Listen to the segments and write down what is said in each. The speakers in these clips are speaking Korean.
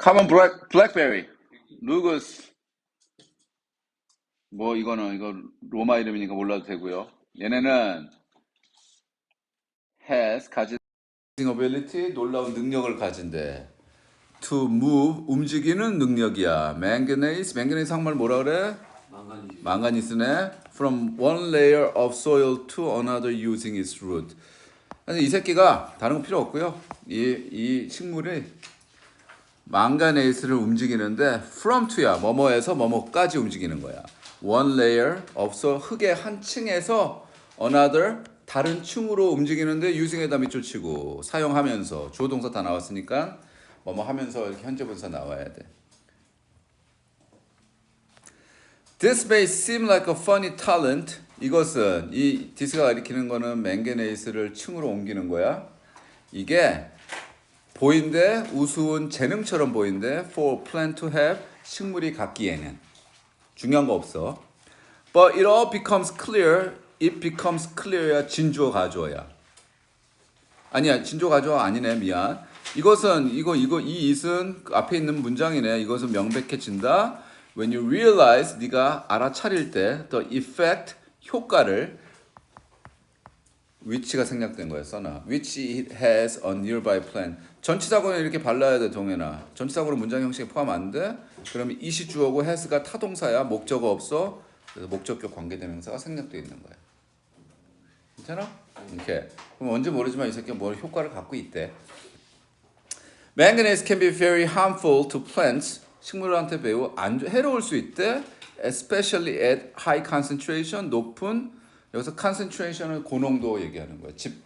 카먼 블랙 블랙베리 루그스 뭐 이거는 이거 로마 이름이니까 몰라도 되고요. 얘네는 has 가진 ability 놀라운 능력을 가진대. to move 움직이는 능력이야. manganese manganese 한말 뭐라 그래? 망가지. 망가니스네 from one layer of soil to another using its root. 이 새끼가 다른 거 필요 없고요. 이, 이 식물이 망가네이스를 움직이는데 from to야 뭐뭐에서 뭐뭐까지 움직이는 거야. one layer soil 흙의 한 층에서 another 다른 층으로 움직이는데 using에다 밑줄 치고 사용하면서 주어 동사 다 나왔으니까 뭐뭐 하면서 이렇게 현재 분사 나와야 돼. This may seem like a funny talent. 이것은 이 디스가 가리키는 거는 맹게네이스를 층으로 옮기는 거야. 이게 보인데 우스운 재능처럼 보인데 for plant to have 식물이 갖기에는 중요한 거 없어. But it all becomes clear. It becomes clear야 진주어 가주어야. 아니야 진주어 가주어 아니네 미안. 이것은 이거 이거 이 it은 그 앞에 있는 문장이네. 이것은 명백해진다. When you realize 네가 알아차릴 때 the effect 효과를 which가 생략된 거야 써놔. which it has on nearby plant. 전치사고는 이렇게 발라야 돼 동현아. 전치사고는 문장 형식에 포함 안 돼. 그러면 it이 주어고 has가 타동사야. 목적어 없어. 그래서 목적격 관계대명사가 생략돼 있는 거야. 괜찮아? 이렇게. 그럼 뭔지 모르지만 이 새끼가 뭘 효과를 갖고 있대. Manganese can be very harmful to plants. 식물한테 매우 안 해로울 수 있대. Especially at high concentration, 높은 여기서 concentration은 고농도 얘기하는 거야. 집,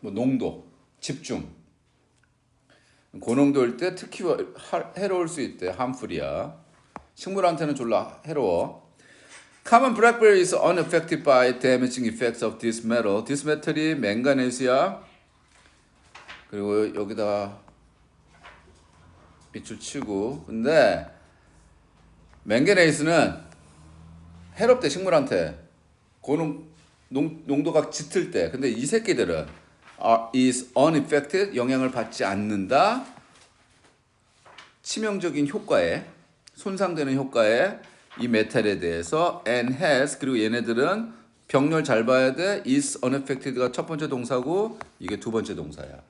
뭐 농도, 집중. 고농도일 때 특히 하- 해로울 수 있대. harmful이야. 식물한테는 졸라 해로워. Common blackberry is unaffected by damaging effects of this metal. This metal이 맹가네스야. 그리고 여기다 밑줄 치고 근데 맹게네이스는 해롭대 식물한테 고농 농, 농도가 짙을 때. 근데 이 새끼들은 are, is unaffected 영향을 받지 않는다. 치명적인 효과에 손상되는 효과에 이 메탈에 대해서 and has 그리고 얘네들은 병렬 잘 봐야 돼. is unaffected가 첫 번째 동사고 이게 두 번째 동사야.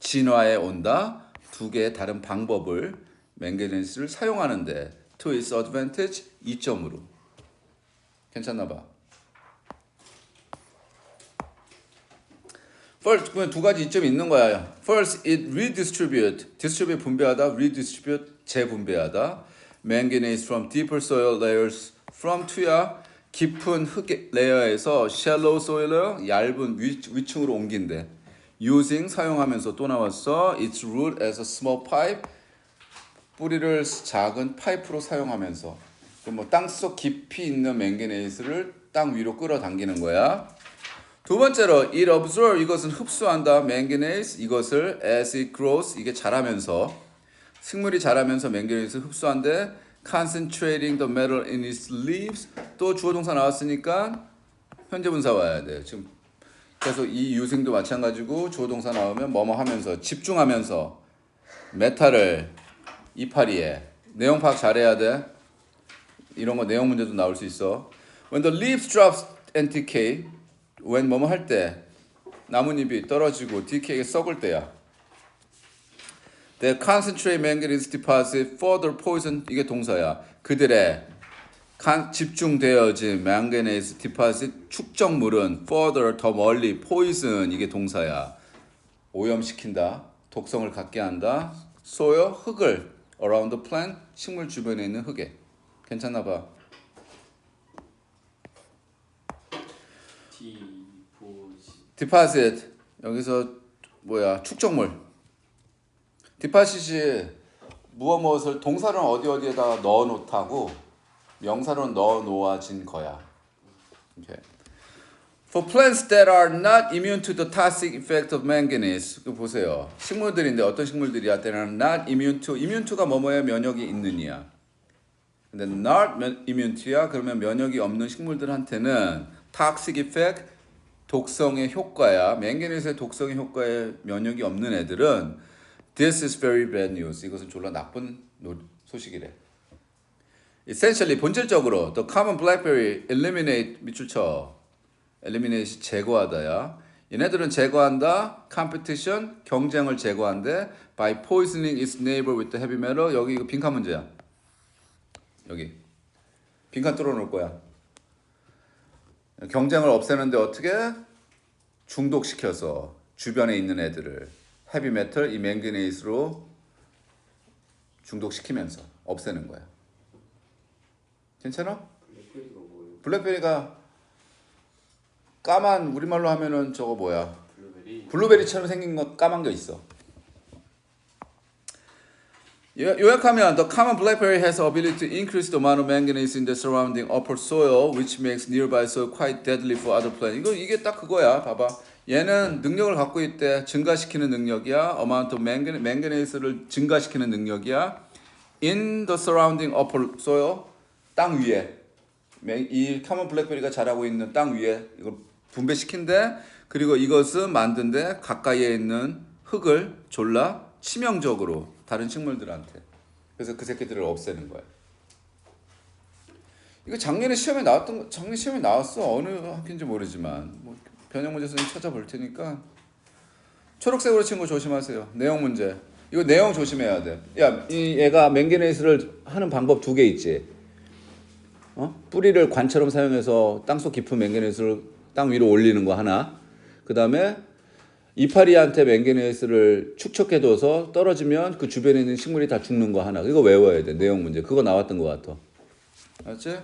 진화에 온다. 두 개의 다른 방법을 맹게네스를 사용하는데 to its advantage 이점으로. 괜찮나 봐. First, 그두 가지 이점이 있는 거야. First, it redistribute, distribute 분배하다, redistribute 재분배하다. Manganese from deeper soil layers from to야 깊은 흙 레이어에서 shallow soil 얇은 위, 위층으로 옮긴대. using 사용하면서 또 나왔어. its root as a small pipe 뿌리를 작은 파이프로 사용하면서 뭐 땅속 깊이 있는 맹게네이스를 땅 위로 끌어당기는 거야. 두 번째로 it absorb 이것은 흡수한다 맹게네이스 이것을 as it grows 이게 자라면서 식물이 자라면서 맹게네이스 흡수한대 concentrating the metal in its leaves 또 주어 동사 나왔으니까 현재 분사 와야 돼. 지금 그래서 이 유생도 마찬가지고 주어 동사 나오면 뭐뭐 하면서 집중하면서 메탈을 이파리에 내용 파악 잘해야 돼. 이런 거 내용 문제도 나올 수 있어. When the leaves drop and decay, when 뭐뭐 할 때 나뭇잎이 떨어지고 decay가 썩을 때야. The concentrate manganese deposit further poison 이게 동사야. 그들의 간, 집중되어진 manganese deposit 축적물은 further 더 멀리 poison 이게 동사야. 오염시킨다. 독성을 갖게 한다. 소요 흙을 around the plant 식물 주변에 있는 흙에 괜찮나 봐. Deposit 여기서 뭐야 축적물. deposit이 무엇 무엇을 동사는 어디 어디에다 넣어 놓다고 명사로는 넣어 놓아진 거야. Okay. For plants that are not immune to the toxic effect of manganese. 그 보세요. 식물들인데 어떤 식물들이야? Are not immune to. immune to가 뭐뭐에 면역이 있느냐. 근데 not immune to야. 그러면 면역이 없는 식물들한테는 toxic effect 독성의 효과야. 맹게네스의 독성의 효과에 면역이 없는 애들은 This is very bad news. 이것은 졸라 나쁜 노- 소식이래. Essentially 본질적으로 the common BlackBerry eliminate 밑줄 쳐. eliminate 제거하다야. 얘네들은 제거한다. competition 경쟁을 제거한대. by poisoning its neighbor with the heavy metal. 여기 이거 빈칸 문제야. 여기 빈칸 뚫어 놓을 거야. 경쟁을 없애는데 어떻게 중독시켜서 주변에 있는 애들을 헤비메탈 이 맹그네이스로 중독시키면서 없애는 거야. 괜찮아? 블랙베리가 까만 우리말로 하면은 저거 뭐야? 블루베리 블루베리처럼 생긴 거 까만 게 있어. 요- 요약하면 the common blackberry has the ability to increase the amount of manganese in the surrounding upper soil, which makes nearby soil quite deadly for other plants. 이거 이게 딱 그거야. 봐봐. 얘는 능력을 갖고 있대. 증가시키는 능력이야. amount of mangan- manganese를 증가시키는 능력이야. in the surrounding upper soil, 땅 위에. 맹- 이 common blackberry가 자라고 있는 땅 위에 이걸 분배시킨대. 그리고 이것은 만든데 가까이에 있는 흙을 졸라 치명적으로 다른 식물들한테. 그래서 그 새끼들을 없애는 거야. 이거 작년에 시험에 나왔던 거, 작년 시험에 나왔어. 어느 학교인지 모르지만 뭐 변형 문제 선생님 찾아볼 테니까 초록색으로 친 거 조심하세요. 내용 문제. 이거 내용 조심해야 돼. 야, 이 얘가 맹기네이스를 하는 방법 두 개 있지. 어? 뿌리를 관처럼 사용해서 땅속 깊은 맹기네이스를 땅 위로 올리는 거 하나. 그 다음에 이파리한테 맹기네이스를 축적해둬서 떨어지면 그 주변에 있는 식물이 다 죽는 거 하나. 이거 외워야 돼. 내용 문제. 그거 나왔던 것 같아. 알았지?